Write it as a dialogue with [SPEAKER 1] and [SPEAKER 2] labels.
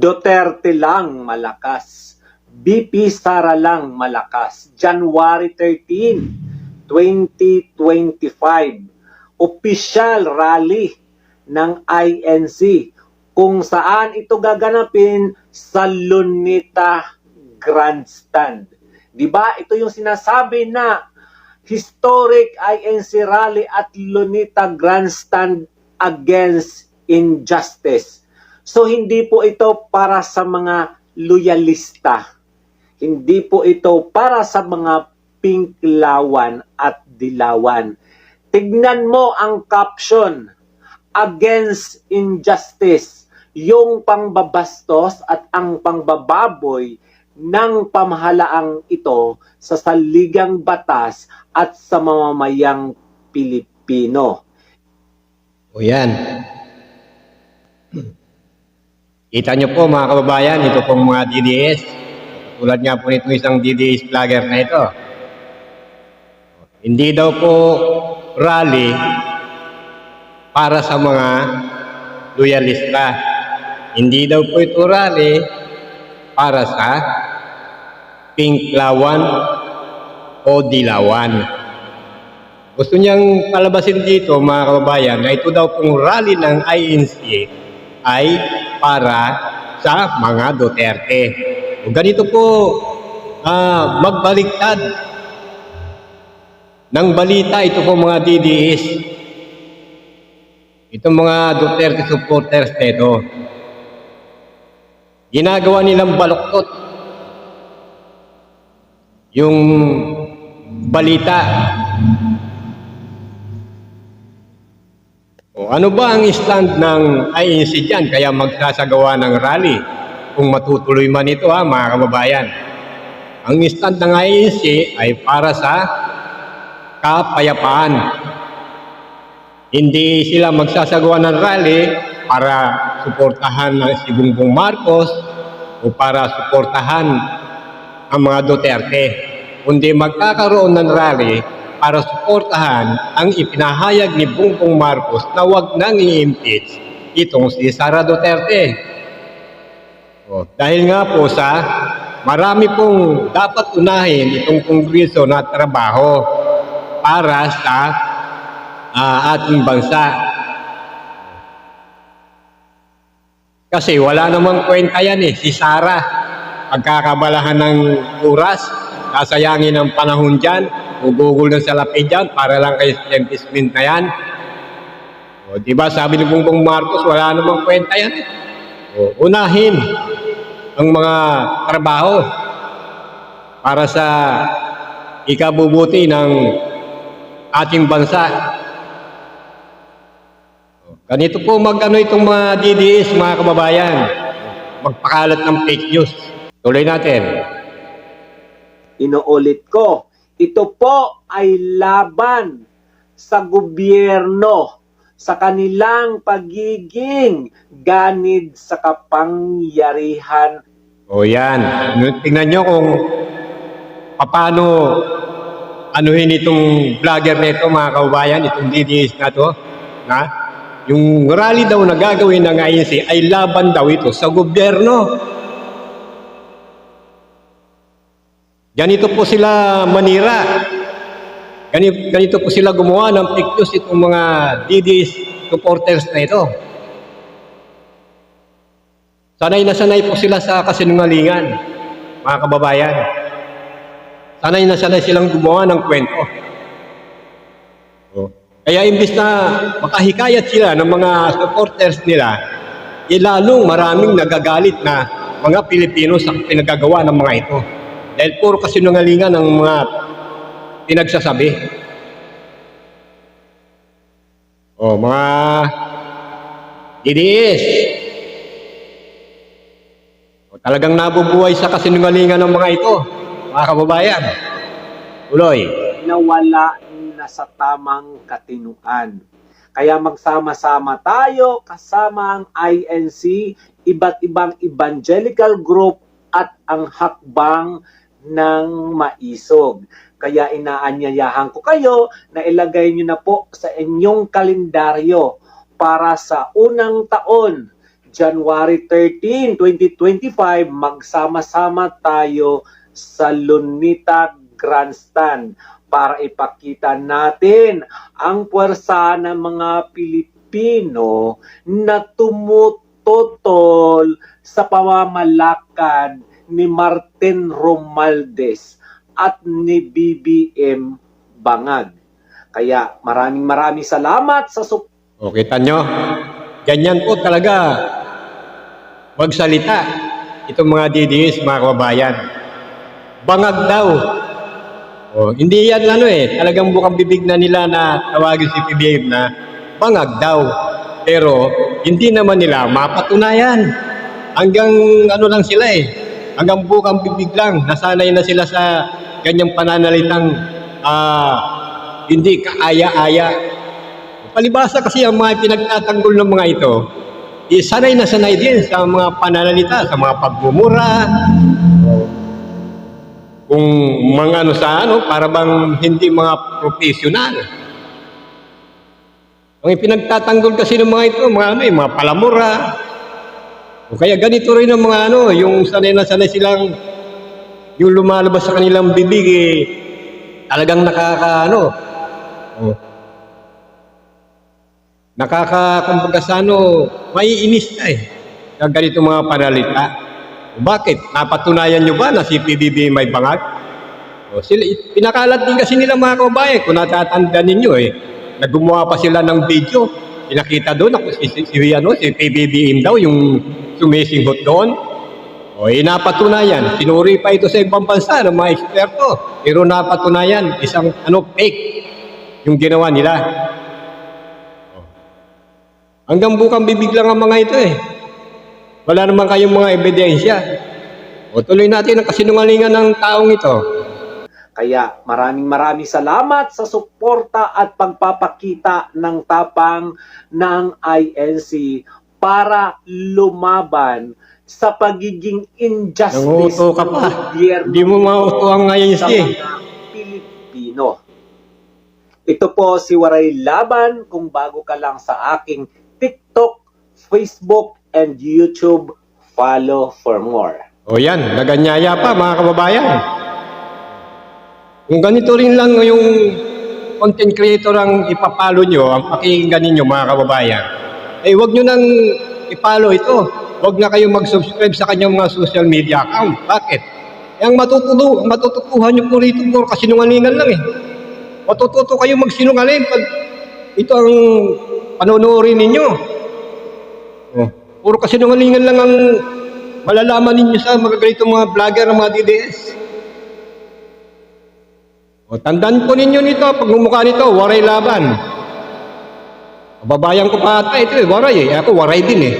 [SPEAKER 1] Duterte lang malakas. BP Sara lang malakas. January 13, 2025. Official rally ng INC kung saan ito gaganapin sa Lunita Grandstand. 'Di ba? Ito yung sinasabi na historic INC rally at Lunita Grandstand against injustice. So hindi po ito para sa mga loyalista. Hindi po ito para sa mga pinklawan at dilawan. Tignan mo ang caption, against injustice, yung pangbabastos at ang pangbababoy ng pamahalaang ito sa saligang batas at sa mamamayang Pilipino.
[SPEAKER 2] O yan. Kita nyo po mga kababayan, ito pong mga DDS. Tulad nga po nitong isang DDS vlogger na ito. Hindi daw po rally para sa mga loyalista. Hindi daw po ito rally para sa pinklawan o dilawan. Gusto niyang palabasin dito mga kababayan na ito daw pong rally ng INC ay para sa mga Duterte. O ganito po ah, magbaliktad ng balita ito po mga DDS. Itong mga Duterte supporters nito. Ginagawa nilang baluktot yung balita O ano ba ang stand ng INC dyan kaya magsasagawa ng rally? Kung matutuloy man ito ha mga kababayan. Ang stand ng INC ay para sa kapayapaan. Hindi sila magsasagawa ng rally para suportahan ng si Bongbong Marcos o para suportahan ang mga Duterte. Kundi magkakaroon ng rally para suportahan ang ipinahayag ni Bongbong Marcos na wag nang i-impeach itong si Sara Duterte. O, dahil nga po sa marami pong dapat unahin itong kongreso na trabaho para sa ah, ating bansa. Kasi wala namang kwenta yan eh, si Sara. Pagkakabalahan ng oras, sasayangin ng panahon dyan, gugugol ng salapi dyan para lang kay impeachment na yan. O, di ba sabi ni Bongbong Marcos, wala namang kwenta yan. O, unahin ang mga trabaho para sa ikabubuti ng ating bansa. Ganito po mag-ano itong mga DDS, mga kababayan. Magpakalat ng fake news. Tuloy natin.
[SPEAKER 1] Inuulit ko, ito po ay laban sa gobyerno sa kanilang pagiging ganid sa kapangyarihan.
[SPEAKER 2] O yan. Tingnan nyo kung paano anuhin itong vlogger na ito, mga kababayan, itong DDS na to. Na? Yung rally daw na gagawin ng INC ay laban daw ito sa gobyerno. Ganito po sila manira. Ganito, ganito po sila gumawa ng fake itong mga DDS supporters na ito. Sanay na sanay po sila sa kasinungalingan, mga kababayan. Sanay na sanay silang gumawa ng kwento. Oh. Kaya imbis na makahikayat sila ng mga supporters nila, eh lalong maraming nagagalit na mga Pilipino sa pinagagawa ng mga ito. Dahil puro kasinungalingan ng mga pinagsasabi. O, mga DDS. O, talagang nabubuhay sa kasinungalingan ng mga ito, mga kababayan. Tuloy.
[SPEAKER 1] nawala na sa tamang katinuan. Kaya magsama-sama tayo kasama ang INC, iba't ibang evangelical group at ang hakbang ng maisog. Kaya inaanyayahan ko kayo na ilagay nyo na po sa inyong kalendaryo para sa unang taon January 13, 2025, magsama-sama tayo sa Lunita Grandstand para ipakita natin ang puwersa ng mga Pilipino na tumututol sa pamamalakad ni Martin Romualdez at ni BBM Bangag. Kaya maraming maraming salamat sa support
[SPEAKER 2] O, kita nyo? Ganyan po talaga magsalita itong mga DDS, mga kababayan. Bangag daw. O, hindi yan ano eh, talagang bukang bibig na nila na tawagin si PBM na bangag daw. Pero hindi naman nila mapatunayan. Hanggang ano lang sila eh, hanggang bukang bibig lang. Nasanay na sila sa ganyang pananalitang ah, hindi kaaya-aya. Palibasa kasi ang mga pinagtatanggol ng mga ito, eh, sanay na sanay din sa mga pananalita, sa mga pagmumura, kung mga ano sa ano, para bang hindi mga profesional. Ang pinagtatanggol kasi ng mga ito, mga ano, eh, mga palamura. O kaya ganito rin ang mga ano, yung sanay na sanay silang, yung lumalabas sa kanilang bibig, eh, talagang nakaka, ano, oh, nakaka, kumbaga sa ano, maiinis ka eh. Sa ganito mga panalita. Bakit? Napatunayan nyo ba na si PBB may bangag? O, sila, pinakalat din kasi nila mga kababayan, kung natatandaan ninyo eh, na gumawa pa sila ng video, pinakita doon ako si, si, si, ano, si PBBM daw, yung sumisinghot doon. O, eh, napatunayan. Sinuri pa ito sa ibang bansa ng mga eksperto. Pero napatunayan, isang ano, fake yung ginawa nila. Hanggang bukang bibig lang ang mga ito eh. Wala naman kayong mga ebidensya. O tuloy natin ang kasinungalingan ng taong ito.
[SPEAKER 1] Kaya maraming maraming salamat sa suporta at pagpapakita ng tapang ng INC para lumaban sa pagiging injustice
[SPEAKER 2] Nanguto ka pa. Hindi mo mauto ang ngayon
[SPEAKER 1] sa
[SPEAKER 2] siya eh.
[SPEAKER 1] Pilipino. Ito po si Waray Laban kung bago ka lang sa aking TikTok, Facebook, and YouTube, follow for more.
[SPEAKER 2] O yan, naganyaya pa mga kababayan. Kung ganito rin lang yung content creator ang ipapalo nyo, ang pakinggan ninyo mga kababayan, eh wag nyo nang ipalo ito. Wag na kayong mag-subscribe sa kanyang mga social media account. Bakit? Yang matututo, matututuhan nyo po rito po kasinungalingan lang eh. Matututo kayo magsinungaling pag ito ang panonoorin ninyo. Oh, puro kasinungalingan lang ang malalaman ninyo sa mga ganito mga vlogger ng mga DDS. O, tandaan po ninyo nito, pag mumukha nito, waray laban. Kababayan ko pa ata ito eh, waray eh. Ako waray din eh.